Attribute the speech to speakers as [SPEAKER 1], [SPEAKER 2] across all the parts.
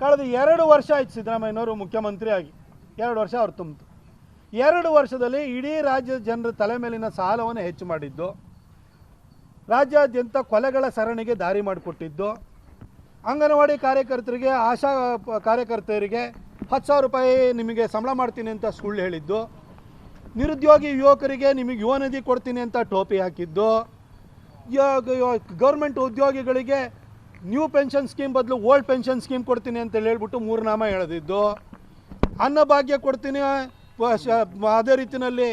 [SPEAKER 1] ಕಳೆದ ಎರಡು ವರ್ಷ ಆಯ್ತು ಸಿದ್ದರಾಮಯ್ಯನವರು ಮುಖ್ಯಮಂತ್ರಿ ಆಗಿ ಎರಡು ವರ್ಷ ಅವ್ರು ತುಂಬಿತು. ಎರಡು ವರ್ಷದಲ್ಲಿ ಇಡೀ ರಾಜ್ಯದ ಜನರ ತಲೆ ಮೇಲಿನ ಸಾಲವನ್ನು ಹೆಚ್ಚು ಮಾಡಿದ್ದು. ರಾಜ್ಯಾದ್ಯಂತ ಕೊಲೆಗಳ ಸರಣಿಗೆ ದಾರಿ ಮಾಡಿಕೊಟ್ಟಿದ್ದು. ಅಂಗನವಾಡಿ ಕಾರ್ಯಕರ್ತರಿಗೆ, ಆಶಾ ಕಾರ್ಯಕರ್ತೆಯರಿಗೆ ಹತ್ತು ಸಾವಿರ ರೂಪಾಯಿ ನಿಮಗೆ ಸಂಬಳ ಮಾಡ್ತೀನಿ ಅಂತ ಸುಳ್ಳು ಹೇಳಿದ್ದು. ನಿರುದ್ಯೋಗಿ ಯುವಕರಿಗೆ ನಿಮಗೆ ಯುವ ನಿಧಿ ಕೊಡ್ತೀನಿ ಅಂತ ಟೋಪಿ ಹಾಕಿದ್ದು. ಗೌರ್ಮೆಂಟ್ ಉದ್ಯೋಗಿಗಳಿಗೆ ನ್ಯೂ ಪೆನ್ಷನ್ ಸ್ಕೀಮ್ ಬದಲು ಓಲ್ಡ್ ಪೆನ್ಷನ್ ಸ್ಕೀಮ್ ಕೊಡ್ತೀನಿ ಅಂತ ಹೇಳ್ಬಿಟ್ಟು ಮೂರು ನಾಮ ಎಳೆದಿದ್ದು. ಅನ್ನಭಾಗ್ಯ ಕೊಡ್ತೀನಿ ಅದೇ ರೀತಿಯಲ್ಲಿ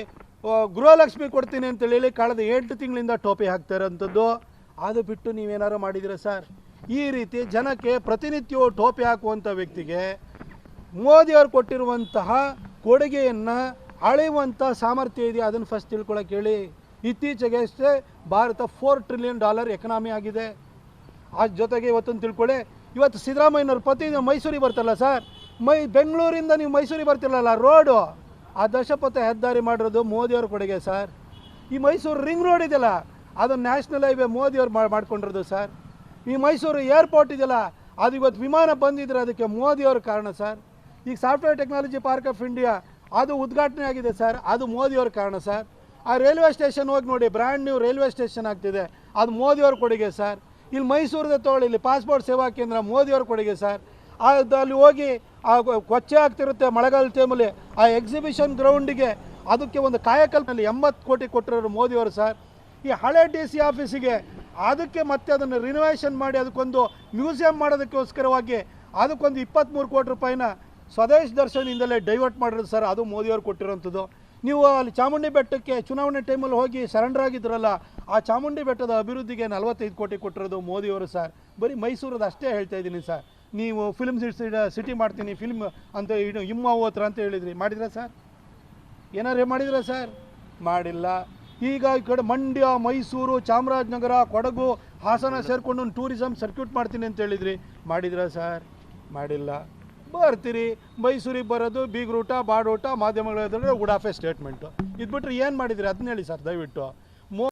[SPEAKER 1] ಗೃಹಲಕ್ಷ್ಮಿ ಕೊಡ್ತೀನಿ ಅಂತ ಹೇಳಿ ಕಳೆದ ಎಂಟು ತಿಂಗಳಿಂದ ಟೋಪಿ ಹಾಕ್ತಾ ಇರೋಂಥದ್ದು. ಅದು ಬಿಟ್ಟು ನೀವೇನಾರು ಮಾಡಿದ್ದೀರಾ ಸರ್? ಈ ರೀತಿ ಜನಕ್ಕೆ ಪ್ರತಿನಿತ್ಯವು ಟೋಪಿ ಹಾಕುವಂಥ ವ್ಯಕ್ತಿಗೆ ಮೋದಿಯವರು ಕೊಟ್ಟಿರುವಂತಹ ಕೊಡುಗೆಯನ್ನು ಅಳೆಯುವಂಥ ಸಾಮರ್ಥ್ಯ ಇದೆ ಅದನ್ನು ಫಸ್ಟ್ ತಿಳ್ಕೊಳಕ್ಕೆ ಹೇಳಿ. ಇತ್ತೀಚೆಗೆ Bharat four trillion dollar economy ಆಗಿದೆ. ಆ ಜೊತೆಗೆ ಇವತ್ತೊಂದು ತಿಳ್ಕೊಳ್ಳಿ. ಇವತ್ತು ಸಿದ್ದರಾಮಯ್ಯನವ್ರ ನೀವು ಮೈಸೂರಿಗೆ ಬರ್ತಾರಲ್ಲ ಸರ್? ಮೈ ಬೆಂಗಳೂರಿಂದ ನೀವು ಮೈಸೂರಿಗೆ ಬರ್ತಿರಲ್ಲ ರೋಡು? ಆ ದಶಪಥ ಹೆದ್ದಾರಿ ಮಾಡಿರೋದು ಮೋದಿಯವ್ರ ಕೊಡುಗೆ ಸರ್. ಈ ಮೈಸೂರು ರಿಂಗ್ ರೋಡ್ ಇದೆಯಲ್ಲ ಅದು ನ್ಯಾಷನಲ್ ಹೈವೇ ಮೋದಿಯವ್ರು ಮಾಡಿ ಮಾಡ್ಕೊಂಡಿರೋದು ಸರ್. ಈ ಮೈಸೂರು ಏರ್ಪೋರ್ಟ್ ಇದೆಯಲ್ಲ, ಅದು ಇವತ್ತು ವಿಮಾನ ಬಂದಿದ್ರೆ ಅದಕ್ಕೆ ಮೋದಿಯವ್ರ ಕಾರಣ ಸರ್. ಈಗ software technology park of India, ಅದು ಉದ್ಘಾಟನೆ ಆಗಿದೆ ಸರ್, ಅದು ಮೋದಿಯವ್ರ ಕಾರಣ ಸರ್. ಆ ರೈಲ್ವೆ ಸ್ಟೇಷನ್ ಹೋಗಿ ನೋಡಿ, ಬ್ರ್ಯಾಂಡ್ ನ್ಯೂ ರೈಲ್ವೆ ಸ್ಟೇಷನ್ ಆಗ್ತಿದೆ, ಅದು ಮೋದಿಯವ್ರ ಕೊಡುಗೆ ಸರ್. ಇಲ್ಲಿ ಮೈಸೂರದ ತಗೊಳ್ಳಿ, ಇಲ್ಲಿ ಪಾಸ್ಪೋರ್ಟ್ ಸೇವಾ ಕೇಂದ್ರ ಮೋದಿಯವ್ರ ಕೊಡುಗೆ ಸರ್. ಅಲ್ಲಿ ಹೋಗಿ ಆ, ಕೊಚ್ಚೆ ಆಗ್ತಿರುತ್ತೆ ಮಳೆಗಾಲ ಟೈಮಲ್ಲಿ ಆ ಎಕ್ಸಿಬಿಷನ್ ಗ್ರೌಂಡಿಗೆ ಅದಕ್ಕೆ ಒಂದು ಕಾಯಕಲ್ಪನಲ್ಲಿ ಎಂಬತ್ತು ಕೋಟಿ ಕೊಟ್ಟಿರೋರು ಮೋದಿಯವರು ಸರ್. ಈ ಹಳೆ ಡಿ ಸಿ ಆಫೀಸಿಗೆ ಅದಕ್ಕೆ ಮತ್ತೆ ಅದನ್ನು ರಿನೋವೇಷನ್ ಮಾಡಿ ಅದಕ್ಕೊಂದು ಮ್ಯೂಸಿಯಂ ಮಾಡೋದಕ್ಕೋಸ್ಕರವಾಗಿ ಅದಕ್ಕೊಂದು ಇಪ್ಪತ್ತ್ಮೂರು ಕೋಟಿ ರೂಪಾಯಿನ ಸ್ವದೇಶ್ ದರ್ಶನದಿಂದಲೇ ಡೈವರ್ಟ್ ಮಾಡಿರೋದು ಸರ್. ಅದು ಮೋದಿಯವರು ಕೊಟ್ಟಿರೋಂಥದ್ದು. ನೀವು ಅಲ್ಲಿ ಚಾಮುಂಡಿ ಬೆಟ್ಟಕ್ಕೆ ಚುನಾವಣೆ ಟೈಮಲ್ಲಿ ಹೋಗಿ ಸರೆಂಡರ್ ಆಗಿದ್ರಲ್ಲ, ಆ ಚಾಮುಂಡಿ ಬೆಟ್ಟದ ಅಭಿವೃದ್ಧಿಗೆ ನಲವತ್ತೈದು ಕೋಟಿ ಕೊಟ್ಟಿರೋದು ಮೋದಿಯವರು ಸರ್ ಬರೀ ಮೈಸೂರದ ಅಷ್ಟೇ ಹೇಳ್ತಾ ಇದ್ದೀನಿ ಸರ್ ನೀವು ಫಿಲ್ಮ್ ಸಿಟಿ ಮಾಡ್ತೀನಿ ಫಿಲ್ಮ್ ಅಂತ ಇಡು ಇಮ್ಮ ಹೋತ್ರ ಅಂತ ಹೇಳಿದ್ರಿ. ಮಾಡಿದ್ರಾ ಸರ್ ಏನಾರು ಮಾಡಿದ್ರಾ ಸರ್ ಮಾಡಿಲ್ಲ. ಈಗ ಈ ಕಡೆ ಮಂಡ್ಯ, ಮೈಸೂರು, ಚಾಮರಾಜನಗರ, ಕೊಡಗು, ಹಾಸನ ಸೇರಿಕೊಂಡು ಟೂರಿಸಮ್ ಸರ್ಕ್ಯೂಟ್ ಮಾಡ್ತೀನಿ ಅಂತ ಹೇಳಿದ್ರಿ. ಮಾಡಿದ್ರಾ ಸರ್ ಮಾಡಿಲ್ಲ. ಬರ್ತೀರಿ, ಮೈಸೂರಿಗೆ ಬರೋದು, ಬೀಗ್ರೂಟ, ಬಾಡೂಟ, ಮಾಧ್ಯಮಗಳ ಉಡಾಫೆ ಸ್ಟೇಟ್ಮೆಂಟು ಇದು ಬಿಟ್ಟರೆ ಏನು ಮಾಡಿದಿರಿ? ಅದನ್ನ ಹೇಳಿ ಸರ್, ದಯವಿಟ್ಟು.